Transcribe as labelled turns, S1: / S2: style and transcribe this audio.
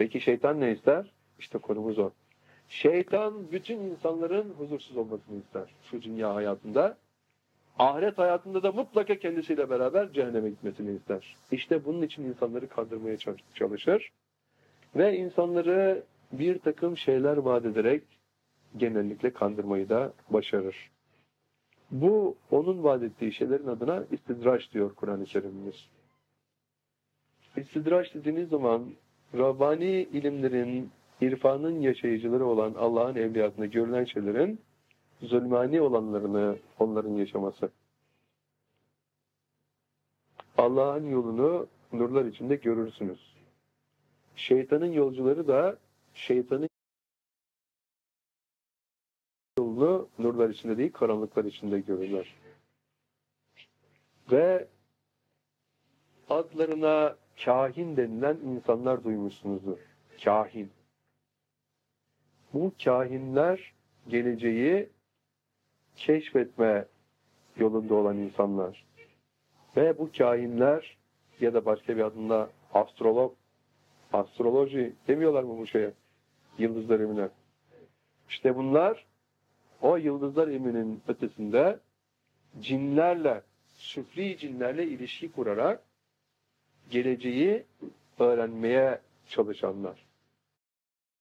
S1: Peki şeytan ne ister? İşte konumuz o. Şeytan bütün insanların huzursuz olmasını ister şu dünya hayatında. Ahiret hayatında da mutlaka kendisiyle beraber cehenneme gitmesini ister. İşte bunun için insanları kandırmaya çalışır. Ve insanları bir takım şeyler vaat ederek genellikle kandırmayı da başarır. Bu onun vaat ettiği şeylerin adına istidraç diyor Kur'an-ı Kerim'imiz. İstidraç dediğiniz zaman Rabbani ilimlerin, irfanın yaşayıcıları olan Allah'ın evliyatında görülen şeylerin zulmani olanlarını onların yaşaması. Allah'ın yolunu nurlar içinde görürsünüz. Şeytanın yolcuları da şeytanın yolunu nurlar içinde değil karanlıklar içinde görürler. Ve adlarına kahin denilen insanlar duymuşsunuzdur. Kahin. Bu kahinler geleceği keşfetme yolunda olan insanlar. Ve bu kahinler ya da başka bir adında astrolog, astroloji demiyorlar mı bu şeye? Yıldızlar emine. İşte bunlar o yıldızlar eminin ötesinde cinlerle, süfli cinlerle ilişki kurarak geleceği öğrenmeye çalışanlar.